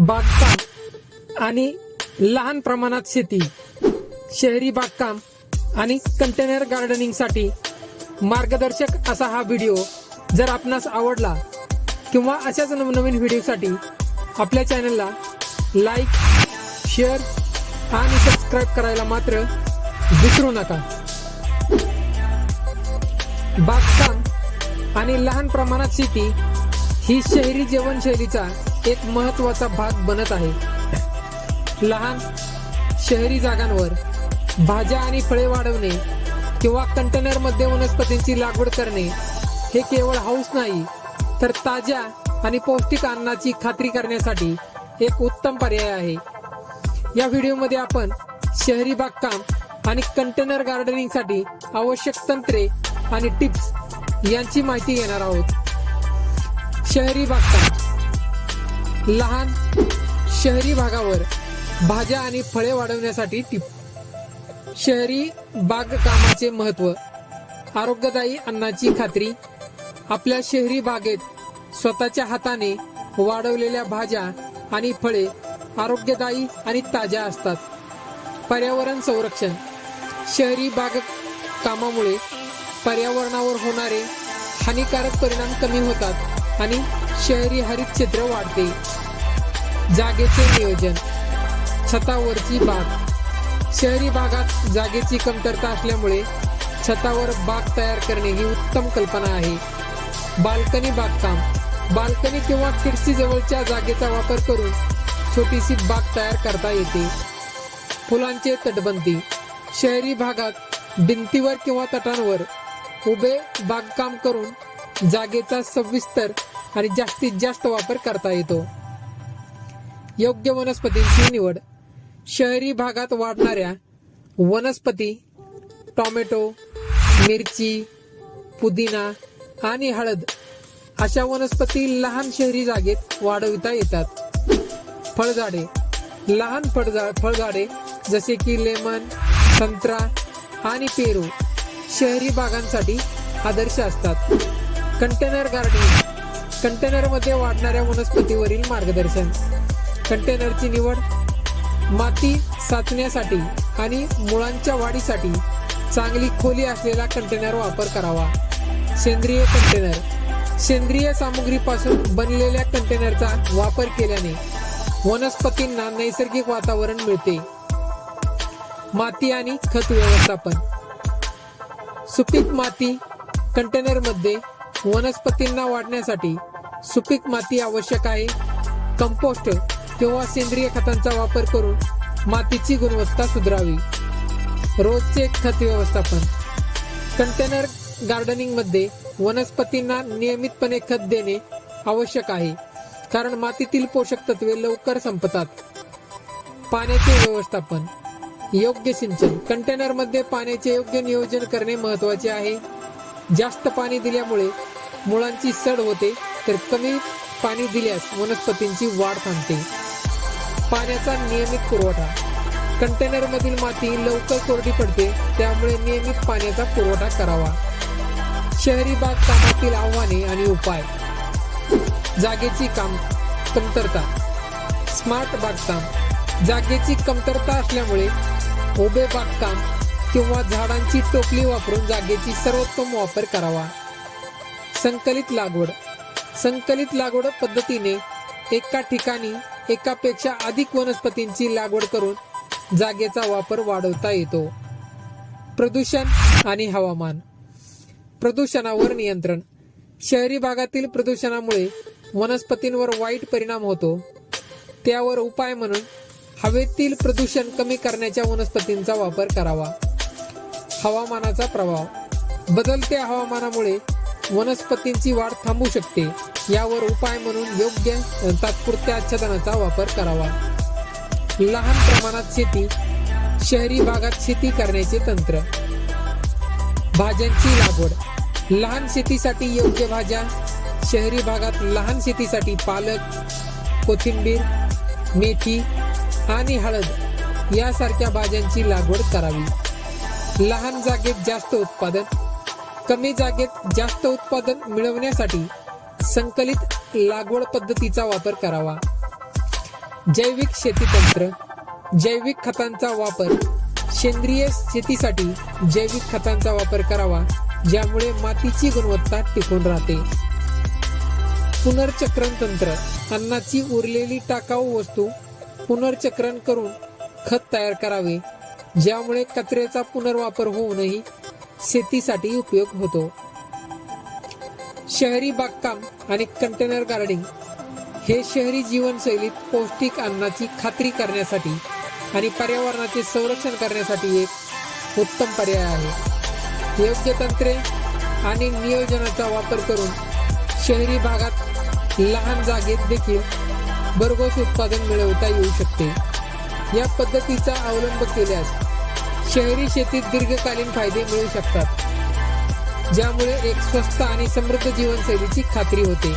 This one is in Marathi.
बागकाम आणि लहान प्रमाणात शेती शहरी बागकाम आणि कंटेनर गार्डनिंगसाठी मार्गदर्शक असा हा व्हिडिओ जर आपणास आवडला किंवा अशाच नवनवीन व्हिडिओसाठी आपल्या चॅनलला लाईक शेअर आणि सबस्क्राईब करायला मात्र विसरू नका. बागकाम आणि लहान प्रमाणात शेती ही शहरी जीवनशैलीचा एक महत्त्वाचा भाग बनत आहे. लहान शहरी जागांवर भाज्या आणि फळे वाढवणे किंवा कंटेनरमध्ये वनस्पतींची लागवड करणे हे केवळ हाऊस नाही तर ताज्या आणि पौष्टिक अन्नाची खात्री करण्यासाठी एक उत्तम पर्याय आहे. या व्हिडिओमध्ये आपण शहरी बागकाम आणि कंटेनर गार्डनिंगसाठी आवश्यक तंत्रे आणि टिप्स यांची माहिती घेणार आहोत. शहरी बागकाम. लहान शहरी भागावर भाज्या आणि फळे वाढवण्यासाठी टिप. शहरी बागकामाचे महत्त्व आरोग्यदायी अन्नाची खात्री. आपल्या शहरी बागेत स्वतःच्या हाताने वाढवलेल्या भाज्या आणि फळे आरोग्यदायी आणि ताज्या असतात. पर्यावरण संरक्षण. शहरी बागकामामुळे पर्यावरणावर होणारे हानिकारक परिणाम कमी होतात. आणि शहरी हरित क्षेत्र वाढते. जागेचे नियोजन. छतावरची बाग. शहरी भागात जागेची कमतरता असल्यामुळे छतावर बाग तयार करणे ही उत्तम कल्पना आहे. बाल्कनी बागकाम. बाल्कनी किंवा खिडकी जवळच्या जागेचा वापर करून छोटीशी बाग तयार करता येते. फुलांचे तटबंदी. शहरी भागात भिंतीवर किंवा तटांवर उभे बागकाम करून जागेचा सविस्तर आणि जास्तीत जास्त वापर करता येतो. योग्य वनस्पतींची निवड. शहरी भागात वाढणाऱ्या वनस्पती टोमॅटो मिरची पुदिना आणि हळद अशा वनस्पती लहान शहरी जागेत वाढविता येतात. फळझाडे. लहान फळझा फळझाडे जसे की लेमन संत्रा आणि पेरू शहरी भागांसाठी आदर्श असतात. Container gardening. कंटेनरमध्ये वाढणाऱ्या वनस्पतीवरील मार्गदर्शन. कंटेनरची निवड माती साचण्यासाठी आणि मुळांच्या वाढीसाठी चांगली खोली असलेला कंटेनर वापर करावा. सेंद्रिय कंटेनर. सेंद्रिय सामुग्रीपासून बनलेल्या कंटेनरचा वापर केल्याने वनस्पतींना नैसर्गिक वातावरण मिळते. माती आणि खत व्यवस्थापन. सुपीक माती कंटेनरमध्ये वनस्पतींना वाढण्यासाठी सुपीक माती आवश्यक आहे. कंपोस्ट किंवा सेंद्रिय खतांचा वापर करून मातीची गुणवत्ता सुधारावी. रोजचे खत व्यवस्थापन. कंटेनर गार्डनिंगमध्ये वनस्पतींना नियमितपणे खत देणे आवश्यक आहे. कारण मातीतील पोषक तत्वे लवकर संपतात. पाण्याचे व्यवस्थापन. योग्य सिंचन. कंटेनरमध्ये पाण्याचे योग्य नियोजन करणे महत्त्वाचे आहे. जास्त पाणी दिल्यामुळे मुळांची सड होते. तर कमी पाणी दिल्यास वनस्पतींची वाढ थांबते. पाण्याचा नियमित पुरवठा. कंटेनर मधील माती लवकर कोरडी पडते त्यामुळे नियमित पाण्याचा पुरवठा करावा. शहरी बागकामातील आव्हाने आणि उपाय. जागेची काम कमतरता. स्मार्ट बागकाम. जागेची कमतरता असल्यामुळे उभे बागकाम किंवा झाडांची टोपली वापरून जागेची सर्वोत्तम वापर करावा. संकलित लागवड. संकलित लागवड पद्धतीने एका ठिकाणी एकापेक्षा अधिक वनस्पतींची लागवड करून जागेचा वापर वाढवता येतो. प्रदूषण आणि हवामान. प्रदूषणावर नियंत्रण. शहरी भागातील प्रदूषणामुळे वनस्पतींवर वाईट परिणाम होतो. त्यावर उपाय म्हणून हवेतील प्रदूषण कमी करण्याच्या वनस्पतींचा वापर करावा. हवामानाचा प्रभाव. बदलत्या हवामानामुळे वनस्पतींची वाढ थांबू शकते. यावर उपाय म्हणून योग्य तात्पुरत्या आच्छादनाचा वापर करावा. लहान प्रमाणात शेती शहरी भागात शेती करण्याचे तंत्र. भाज्यांची लागवड. लहान शेतीसाठी योग्य भाज्या शहरी भागात लहान शेतीसाठी पालक कोथिंबीर मेथी आणि हळद यासारख्या भाज्यांची लागवड करावी. लहान जागेत जास्त उत्पादन कमी जागेत जास्त उत्पादन मिळवण्यासाठी संकलित लागवड पद्धतीचा वापर करावा. जैविक शेती तंत्र जैविक खतांचा वापर सेंद्रिय शेतीसाठी जैविक खतांचा वापर करावा ज्यामुळे मातीची गुणवत्ता टिकून राहते. पुनर्चक्रण तंत्र अन्नाची उरलेली टाकाऊ वस्तू पुनर्चक्रण करून खत तयार करावे ज्यामुळे कचऱ्याचा पुनर्वापर होऊनही शेतीसाठी उपयोग होतो. शहरी बागकाम आणि कंटेनर गार्डनिंग हे शहरी जीवनशैलीत पौष्टिक अन्नाची खात्री करण्यासाठी आणि पर्यावरणाचे संरक्षण करण्यासाठी एक उत्तम पर्याय आहे. योग्य तंत्रे आणि नियोजनाचा वापर करून शहरी भागात लहान जागेत देखील भरघोस उत्पादन मिळवता येऊ शकते. या पद्धतीचा अवलंब केल्यास शहरी शेतीत दीर्घकालीन फायदे मिळू शकतात ज्यामुळे एक स्वस्त आणि समृद्ध जीवनशैलीची खात्री होते.